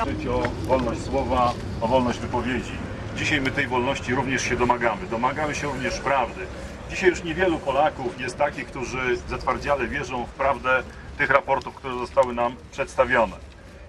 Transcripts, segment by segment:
Mówić o wolność słowa, o wolność wypowiedzi. Dzisiaj my tej wolności również się domagamy. Domagamy się również prawdy. Dzisiaj już niewielu Polaków jest takich, którzy zatwardziale wierzą w prawdę tych raportów, które zostały nam przedstawione.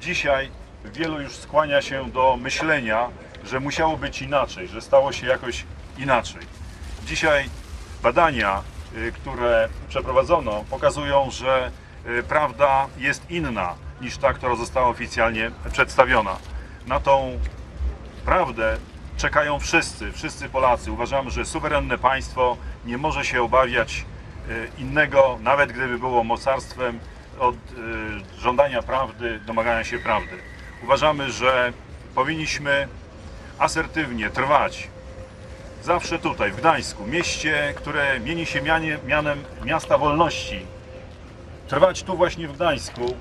Dzisiaj wielu już skłania się do myślenia, że musiało być inaczej, że stało się jakoś inaczej. Dzisiaj badania, które przeprowadzono, pokazują, że y, prawda jest inna niż ta, która została oficjalnie przedstawiona. Na tą prawdę czekają wszyscy, wszyscy Polacy. Uważamy, że suwerenne państwo nie może się obawiać y, innego, nawet gdyby było mocarstwem, od y, żądania prawdy, domagania się prawdy. Uważamy, że powinniśmy asertywnie trwać zawsze tutaj, w Gdańsku, mieście, które mieni się mianie, mianem miasta wolności. Trwać tu właśnie w Gdańsku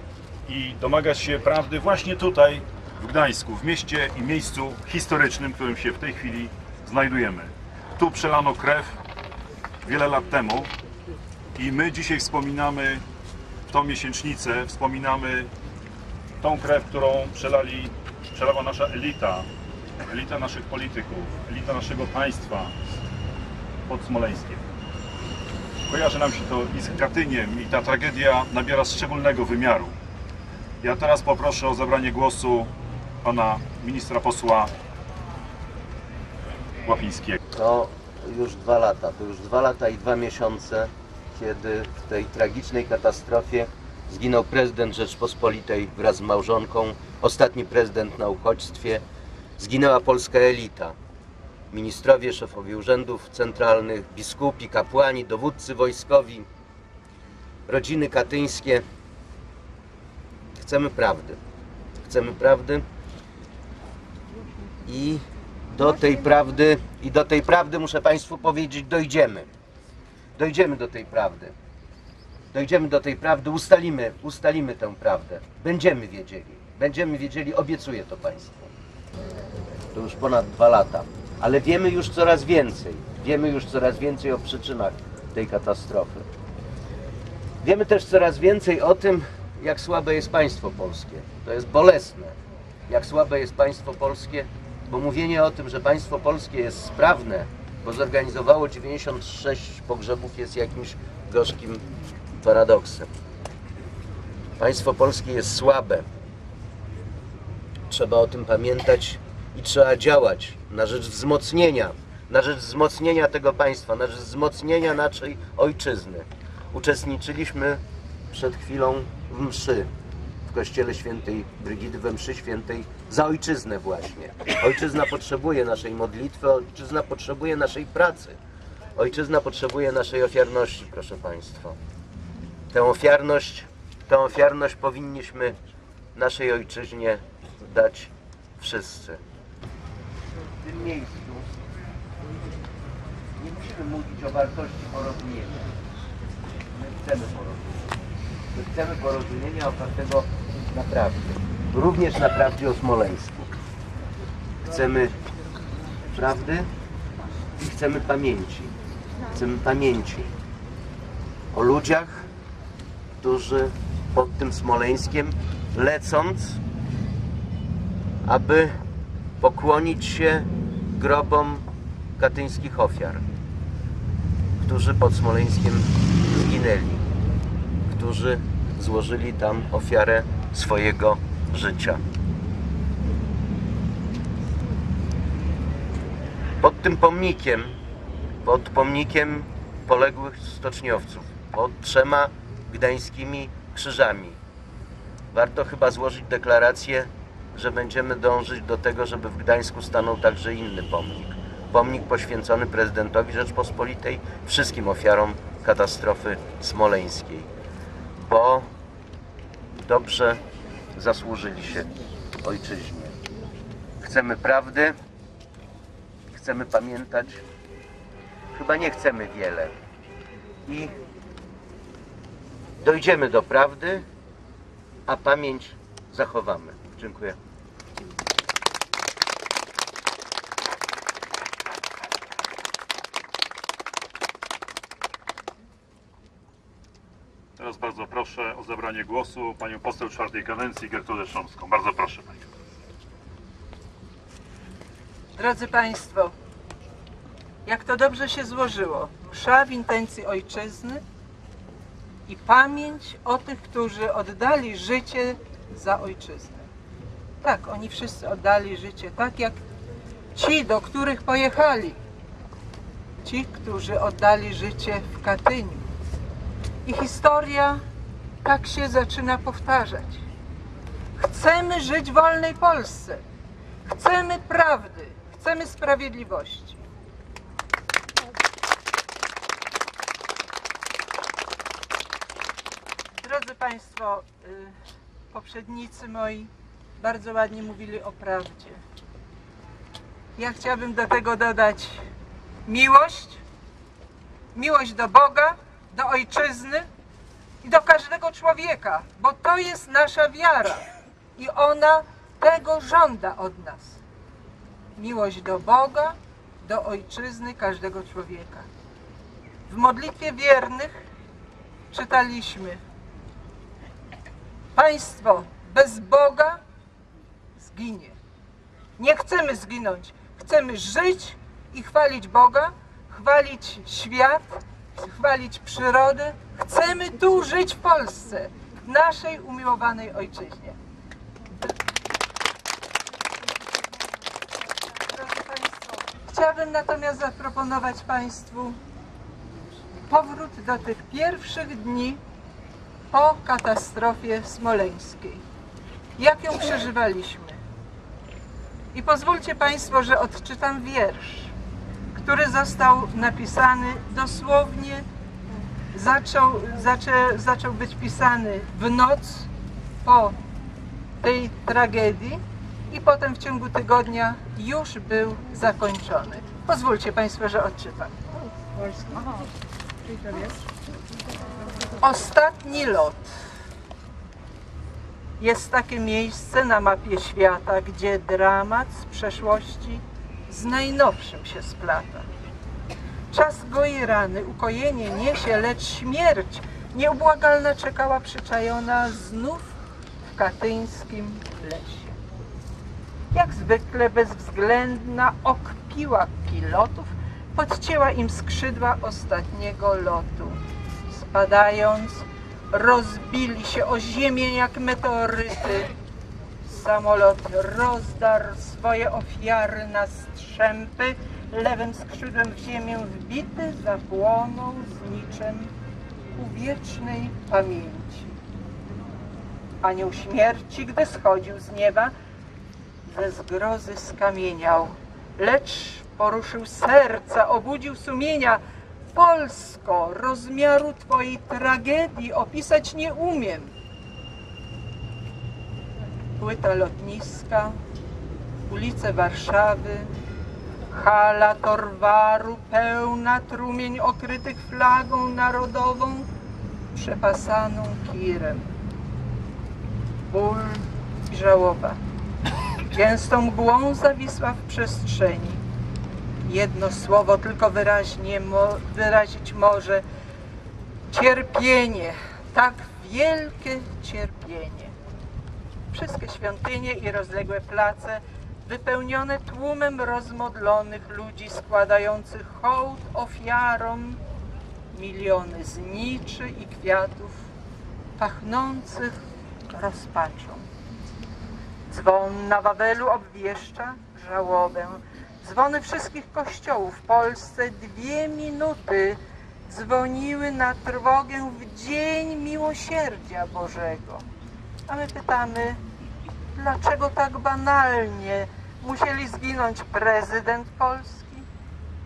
i domagać się prawdy właśnie tutaj, w Gdańsku, w mieście i miejscu historycznym, w którym się w tej chwili znajdujemy. Tu przelano krew wiele lat temu i my dzisiaj wspominamy tą miesięcznicę, wspominamy tą krew, którą przelali, przelała nasza elita, elita naszych polityków, elita naszego państwa pod Smoleńskiem. Kojarzy nam się to i z Katyniem i ta tragedia nabiera szczególnego wymiaru. Ja teraz poproszę o zabranie głosu pana ministra posła Łapińskiego. To już dwa lata, to już dwa lata i dwa miesiące, kiedy w tej tragicznej katastrofie zginął prezydent Rzeczpospolitej wraz z małżonką, ostatni prezydent na uchodźstwie, zginęła polska elita. Ministrowie, szefowie urzędów centralnych, biskupi, kapłani, dowódcy wojskowi, rodziny katyńskie. Chcemy prawdy. Chcemy prawdy i do tej prawdy i do tej prawdy muszę Państwu powiedzieć, dojdziemy. Dojdziemy do tej prawdy. Dojdziemy do tej prawdy, ustalimy, ustalimy tę prawdę. Będziemy wiedzieli. Będziemy wiedzieli, obiecuję to Państwu. To już ponad dwa lata. Ale wiemy już coraz więcej. Wiemy już coraz więcej o przyczynach tej katastrofy. Wiemy też coraz więcej o tym, jak słabe jest państwo polskie. To jest bolesne. Jak słabe jest państwo polskie, bo mówienie o tym, że państwo polskie jest sprawne, bo zorganizowało 96 pogrzebów, jest jakimś gorzkim paradoksem. Państwo polskie jest słabe. Trzeba o tym pamiętać i trzeba działać na rzecz wzmocnienia, na rzecz wzmocnienia tego państwa, na rzecz wzmocnienia naszej ojczyzny. Uczestniczyliśmy przed chwilą w mszy w kościele świętej Brygidy, we mszy świętej za ojczyznę właśnie. Ojczyzna potrzebuje naszej modlitwy, ojczyzna potrzebuje naszej pracy. Ojczyzna potrzebuje naszej ofiarności, proszę Państwa. Tę ofiarność, tę ofiarność powinniśmy naszej ojczyźnie dać wszyscy. Tym miejscu nie musimy mówić o wartości porozumienia. My chcemy porozumienia. My chcemy porozumienia opartego na prawdzie. Również na prawdzie o Smoleńsku. Chcemy prawdy i chcemy pamięci. Chcemy pamięci o ludziach, którzy pod tym Smoleńskiem lecąc, aby pokłonić się grobom katyńskich ofiar, którzy pod Smoleńskiem zginęli, którzy złożyli tam ofiarę swojego życia. Pod tym pomnikiem, pod pomnikiem poległych stoczniowców, pod trzema gdańskimi krzyżami, warto chyba złożyć deklarację, że będziemy dążyć do tego, żeby w Gdańsku stanął także inny pomnik. Pomnik poświęcony prezydentowi Rzeczpospolitej, wszystkim ofiarom katastrofy smoleńskiej, bo dobrze zasłużyli się ojczyźnie. Chcemy prawdy, chcemy pamiętać, chyba nie chcemy wiele i dojdziemy do prawdy, a pamięć zachowamy. Dziękuję. teraz bardzo proszę o zabranie głosu panią poseł czwartej kadencji Gertrudę Szumską. Bardzo proszę panią. Drodzy Państwo, jak to dobrze się złożyło. Msza w intencji ojczyzny i pamięć o tych, którzy oddali życie za ojczyznę. Tak, oni wszyscy oddali życie, tak jak ci, do których pojechali. Ci, którzy oddali życie w Katyniu. I historia tak się zaczyna powtarzać. Chcemy żyć w wolnej Polsce. Chcemy prawdy, chcemy sprawiedliwości. Drodzy Państwo, y, poprzednicy moi bardzo ładnie mówili o prawdzie. Ja chciałabym do tego dodać miłość, miłość do Boga, do ojczyzny i do każdego człowieka, bo to jest nasza wiara i ona tego żąda od nas. Miłość do Boga, do ojczyzny każdego człowieka. W modlitwie wiernych czytaliśmy: Państwo bez Boga zginie. Nie chcemy zginąć, chcemy żyć i chwalić Boga, chwalić świat, chwalić przyrodę. Chcemy tu żyć w Polsce, w naszej umiłowanej ojczyźnie. Drodzy chciałabym natomiast zaproponować Państwu powrót do tych pierwszych dni po katastrofie smoleńskiej. Jak ją przeżywaliśmy? I pozwólcie Państwo, że odczytam wiersz, który został napisany dosłownie, zaczął, zaczę, zaczął być pisany w noc po tej tragedii i potem w ciągu tygodnia już był zakończony. Pozwólcie Państwo, że odczytam. Ostatni lot. Jest takie miejsce na mapie świata, gdzie dramat z przeszłości z najnowszym się splata. Czas goi rany, ukojenie niesie, lecz śmierć nieubłagalna czekała przyczajona znów w katyńskim lesie. Jak zwykle bezwzględna okpiła pilotów, podcięła im skrzydła ostatniego lotu. Spadając, rozbili się o ziemię jak meteoryty. Samolot rozdarł swoje ofiary na strzępy, lewym skrzydłem w ziemię wbity zapłonął z niczym ku wiecznej pamięci. Anioł śmierci, gdy schodził z nieba, ze zgrozy skamieniał, lecz poruszył serca, obudził sumienia. Polsko, rozmiaru Twojej tragedii opisać nie umiem. Płyta lotniska, ulice Warszawy, hala Torwaru pełna trumień okrytych flagą narodową, przepasaną kirem. Ból i żałoba gęstą mgłą zawisła w przestrzeni. Jedno słowo tylko wyraźnie mo, wyrazić może cierpienie, tak wielkie cierpienie. Wszystkie świątynie i rozległe place wypełnione tłumem rozmodlonych ludzi składających hołd ofiarom, miliony zniczy i kwiatów pachnących rozpaczą. Dzwon na Wawelu obwieszcza żałobę. Dzwony wszystkich kościołów w Polsce dwie minuty dzwoniły na trwogę w dzień miłosierdzia Bożego. A my pytamy, dlaczego tak banalnie musieli zginąć prezydent Polski,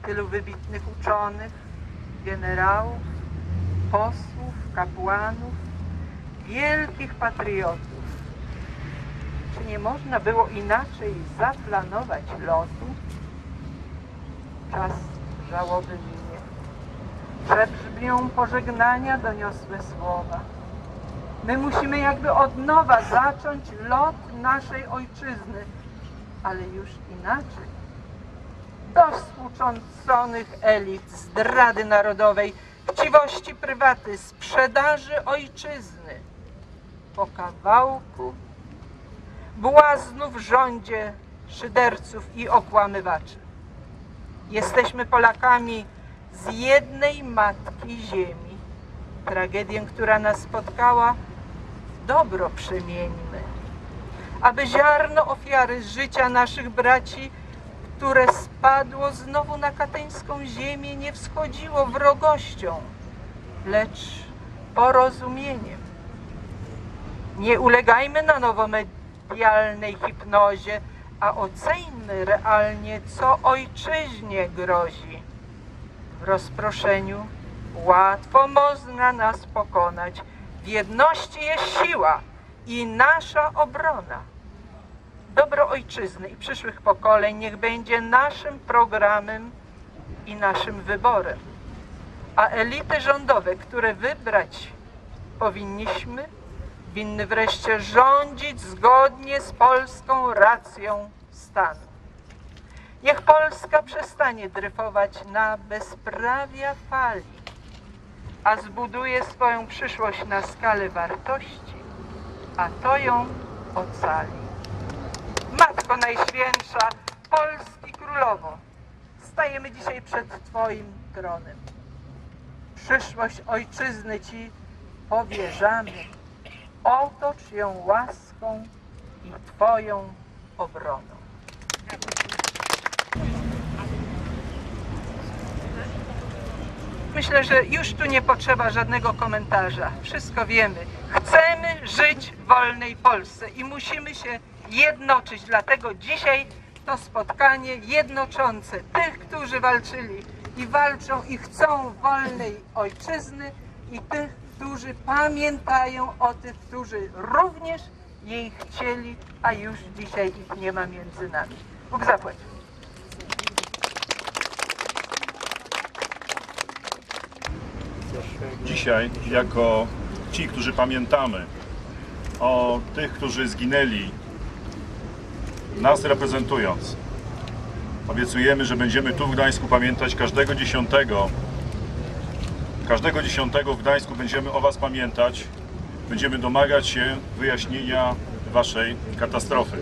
tylu wybitnych uczonych, generałów, posłów, kapłanów, wielkich patriotów. Czy nie można było inaczej zaplanować lotu? Czas żałoby minie. Przebrzmią pożegnania doniosłe słowa. My musimy jakby od nowa zacząć lot naszej ojczyzny, ale już inaczej. Do współcząconych elit zdrady narodowej chciwości prywaty, sprzedaży ojczyzny, po kawałku, błaznów rządzie, szyderców i okłamywaczy. Jesteśmy Polakami z jednej matki ziemi. Tragedię, która nas spotkała, w dobro przemieńmy. Aby ziarno ofiary życia naszych braci, które spadło znowu na kateńską ziemię, nie wschodziło wrogością, lecz porozumieniem. Nie ulegajmy na nowomedialnej hipnozie, a oceńmy realnie, co ojczyźnie grozi. W rozproszeniu łatwo można nas pokonać. W jedności jest siła i nasza obrona. Dobro ojczyzny i przyszłych pokoleń niech będzie naszym programem i naszym wyborem. A elity rządowe, które wybrać powinniśmy, winny wreszcie rządzić zgodnie z polską racją stanu. Niech Polska przestanie dryfować na bezprawia fali, a zbuduje swoją przyszłość na skalę wartości, a to ją ocali. Matko Najświętsza, Polski Królowo, stajemy dzisiaj przed Twoim tronem. Przyszłość Ojczyzny Ci powierzamy. Otocz ją łaską i Twoją obroną. Myślę, że już tu nie potrzeba żadnego komentarza. Wszystko wiemy. Chcemy żyć w wolnej Polsce i musimy się jednoczyć. Dlatego dzisiaj to spotkanie jednoczące tych, którzy walczyli i walczą i chcą wolnej ojczyzny i tych, którzy pamiętają o tych, którzy również jej chcieli, a już dzisiaj ich nie ma między nami. Bóg zapłać. Dzisiaj, jako ci, którzy pamiętamy o tych, którzy zginęli, nas reprezentując, obiecujemy, że będziemy tu w Gdańsku pamiętać każdego dziesiątego. Każdego dziesiątego w Gdańsku będziemy o Was pamiętać. Będziemy domagać się wyjaśnienia Waszej katastrofy.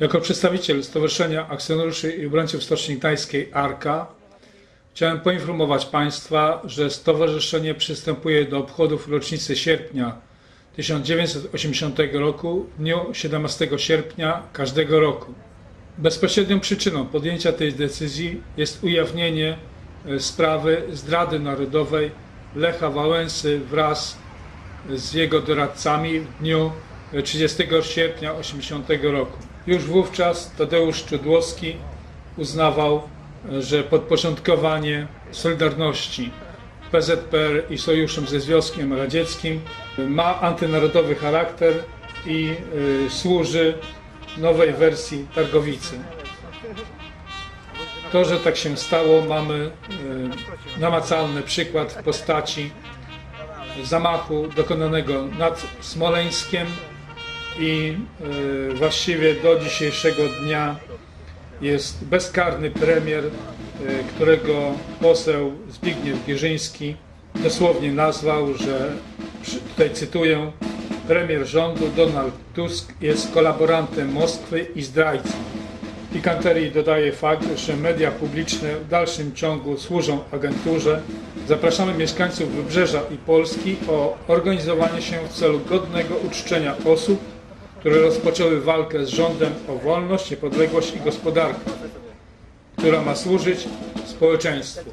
Jako przedstawiciel Stowarzyszenia Akcjonariuszy i Obrońców Stoczni Gdańskiej ARKA chciałem poinformować Państwa, że Stowarzyszenie przystępuje do obchodów rocznicy sierpnia 1980 roku w dniu 17 sierpnia każdego roku. Bezpośrednią przyczyną podjęcia tej decyzji jest ujawnienie e, sprawy zdrady narodowej Lecha Wałęsy wraz z jego doradcami w dniu 30 sierpnia 1980 roku. Już wówczas Tadeusz Czudłowski uznawał, że podporządkowanie Solidarności PZPR i sojuszem ze Związkiem Radzieckim ma antynarodowy charakter i służy nowej wersji Targowicy. To, że tak się stało, mamy y, namacalny przykład w postaci zamachu dokonanego nad Smoleńskiem i y, właściwie do dzisiejszego dnia jest bezkarny premier, y, którego poseł Zbigniew Gierzyński dosłownie nazwał, że tutaj cytuję premier rządu Donald Tusk jest kolaborantem Moskwy i zdrajcą. Pikanterii dodaje fakt, że media publiczne w dalszym ciągu służą agenturze. Zapraszamy mieszkańców Wybrzeża i Polski o organizowanie się w celu godnego uczczenia osób, które rozpoczęły walkę z rządem o wolność, niepodległość i gospodarkę, która ma służyć społeczeństwu.